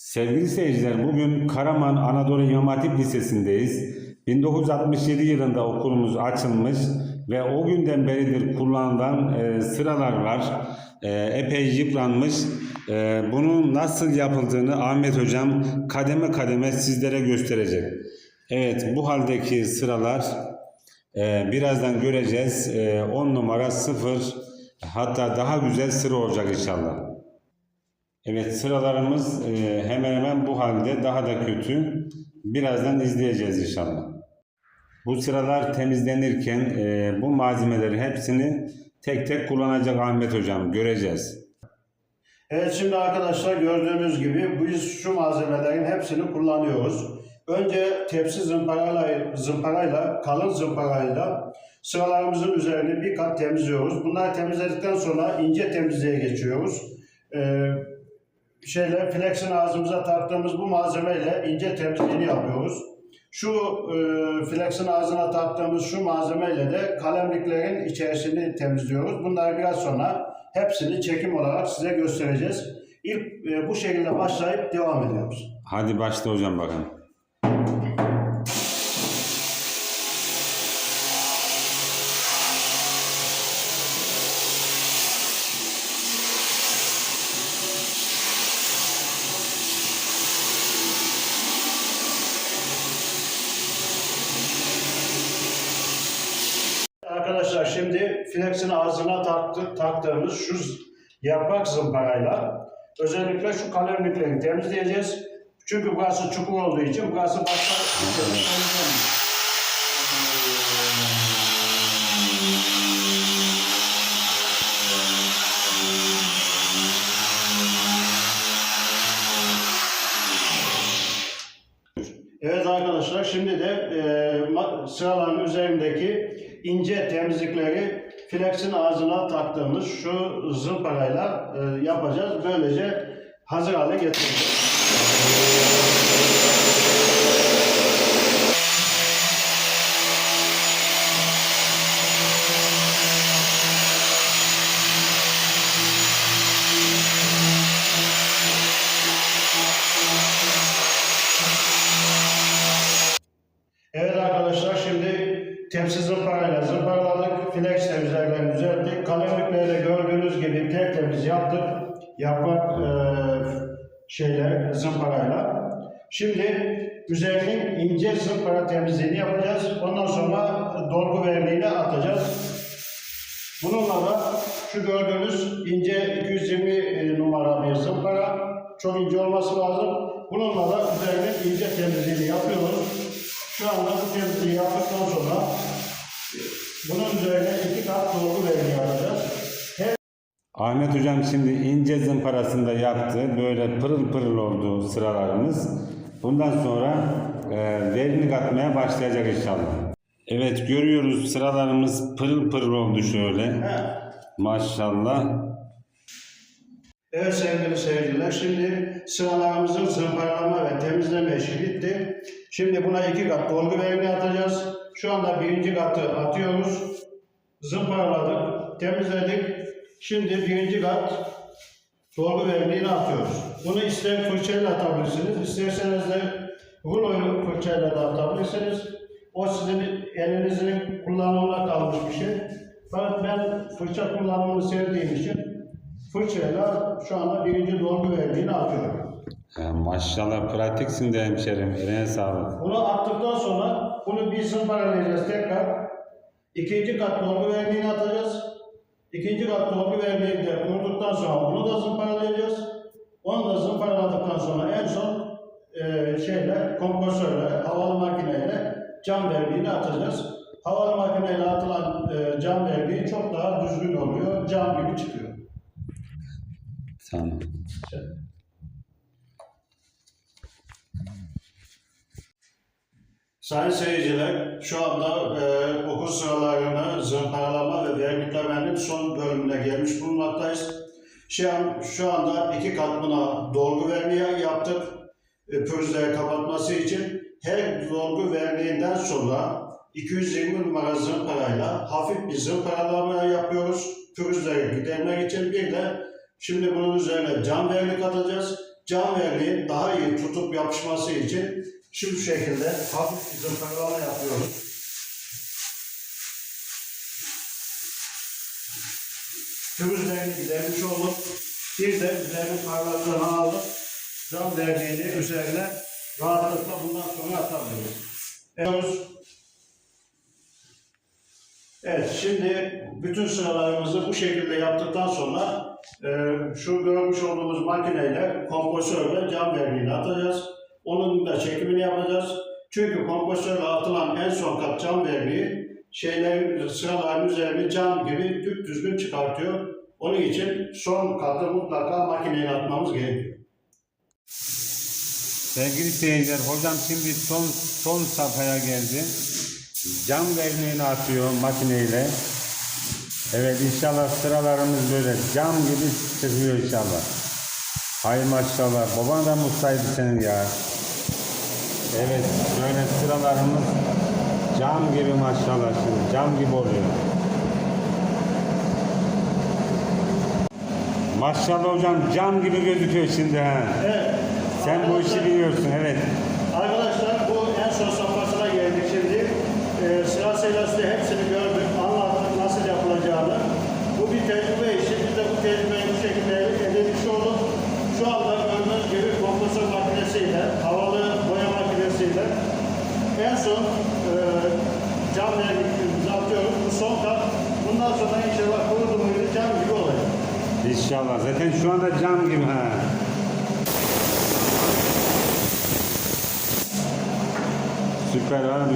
Sevgili seyirciler, bugün Karaman Anadolu İmam Hatip Lisesi'ndeyiz. 1967 yılında okulumuz açılmış ve o günden beridir kullanılan e, sıralar var. E, epey yıpranmış. E, bunun nasıl yapıldığını Ahmet Hocam kademe kademe sizlere gösterecek. Evet, bu haldeki sıralar e, birazdan göreceğiz. 10 numara 0 hatta daha güzel sıra olacak inşallah. Evet sıralarımız e, hemen hemen bu halde daha da kötü. Birazdan izleyeceğiz inşallah. Bu sıralar temizlenirken e, bu malzemeleri hepsini tek tek kullanacak Ahmet Hocam göreceğiz. Evet şimdi arkadaşlar gördüğünüz gibi biz şu malzemelerin hepsini kullanıyoruz. Önce tepsi zımparayla, zımparayla kalın zımparayla sıralarımızın üzerini bir kat temizliyoruz. Bunları temizledikten sonra ince temizliğe geçiyoruz. Ee, şeyle flexin ağzımıza taktığımız bu malzemeyle ince temizliğini yapıyoruz. Şu e, flexin ağzına taktığımız şu malzemeyle de kalemliklerin içerisini temizliyoruz. Bunları biraz sonra hepsini çekim olarak size göstereceğiz. İlk e, bu şekilde başlayıp devam ediyoruz. Hadi başla hocam bakalım. Arkadaşlar şimdi flexin ağzına taktı, taktığımız şu yaprak zımparayla özellikle şu kalemlikleri temizleyeceğiz. Çünkü burası çukur olduğu için burası başka Evet arkadaşlar şimdi de e, sıraların üzerindeki ince temizlikleri flexin ağzına taktığımız şu zımparayla e, yapacağız. Böylece hazır hale getireceğiz. Evet arkadaşlar şimdi tepsi zımparayla zımparaladık. Flex temizlerden düzelttik. Kalemlikleri gördüğünüz gibi tertemiz yaptık. Yaprak e, şeyle zımparayla. Şimdi üzerinin ince zımpara temizliğini yapacağız. Ondan sonra dolgu verniğini atacağız. Bununla da şu gördüğünüz ince 220 e, numara bir zımpara. Çok ince olması lazım. Bununla da üzerine ince temizliğini yapıyoruz. Şu anda bu temizliği yaptıktan sonra bunun üzerine iki kat dolgu verniği atacağız. Her Ahmet Hocam şimdi ince zımparasını da yaptı. Böyle pırıl pırıl oldu sıralarımız. Bundan sonra e, vernik atmaya başlayacak inşallah. Evet görüyoruz sıralarımız pırıl pırıl oldu şöyle. He. Maşallah. Evet sevgili seyirciler, şimdi sıralarımızın zımparalama ve temizleme işi bitti. Şimdi buna iki kat dolgu verniği atacağız. Şu anda birinci katı atıyoruz. Zımparaladık, temizledik. Şimdi birinci kat dolgu verniğini atıyoruz. Bunu ister fırçayla atabilirsiniz, isterseniz de ruloyu fırçayla da atabilirsiniz. O sizin elinizin kullanımına kalmış bir şey. Fakat ben fırça kullanımını sevdiğim için fırçayla şu anda birinci dolgu verdiğini atıyorum. Ha, maşallah pratiksin de hemşerim. Eline sağlık. Bunu attıktan sonra bunu bir zımparalayacağız tekrar. İkinci kat dolgu verdiğini atacağız. İkinci kat dolgu verdiğini de kurduktan sonra bunu da zımparalayacağız. Onu da zımparaladıktan sonra en son e, şeyle, kompresörle, havalı makineyle cam verdiğini atacağız. Havalı makineyle atılan e, cam verdiği çok daha düzgün oluyor. Cam gibi çıkıyor. Tamam. Sayın seyirciler, şu anda e, okul sıralarını zımparalama ve verniklemenin son bölümüne gelmiş bulunmaktayız. Şu, an, şu anda iki kat buna dolgu verniği yaptık. E, pürüzleri kapatması için. Her dolgu verniğinden sonra 220 numara zımparayla hafif bir zımparalama yapıyoruz. Pürüzleri gidermek için bir de şimdi bunun üzerine cam vernik atacağız. cam verniğin daha iyi tutup yapışması için şu şekilde hafif bir zımparalama yapıyoruz. Tümüzlerini gidermiş olduk. Bir de üzerinin parlaklığını aldık. Cam verniğini üzerine rahatlıkla bundan sonra atabiliriz. Evet. Evet, şimdi bütün sıralarımızı bu şekilde yaptıktan sonra e, şu görmüş olduğumuz makineyle, kompresörle cam verniğini atacağız. Onun da çekimini yapacağız. Çünkü kompresörle atılan en son kat cam verniği şeylerin, sıraların üzerini cam gibi düp düzgün çıkartıyor. Onun için son katı mutlaka makineyle atmamız gerekiyor. Sevgili seyirciler, hocam şimdi son son safhaya geldi. Cam verniğini atıyor makineyle. Evet inşallah sıralarımız böyle cam gibi çıkıyor inşallah. Hay maşallah. Baban da mutsaydı senin ya. Evet böyle sıralarımız cam gibi maşallah şimdi. Cam gibi oluyor. Maşallah hocam cam gibi gözüküyor şimdi ha. Evet. Sen bu işi biliyorsun evet. Arkadaşlar bu en son şimdi. Ee, sırasıyla hepsini gördük, anladık nasıl yapılacağını. Bu bir tecrübe işi. Biz de bu tecrübeyi bu şekilde elde etmiş olduk. Şu anda gördüğünüz gibi kompresör makinesiyle, havalı boya makinesiyle en son e, cam verniklerimizi atıyoruz. Bu son kat. Bundan sonra inşallah kurudu muydu cam gibi olacak. İnşallah. Zaten şu anda cam gibi ha. Süper abi.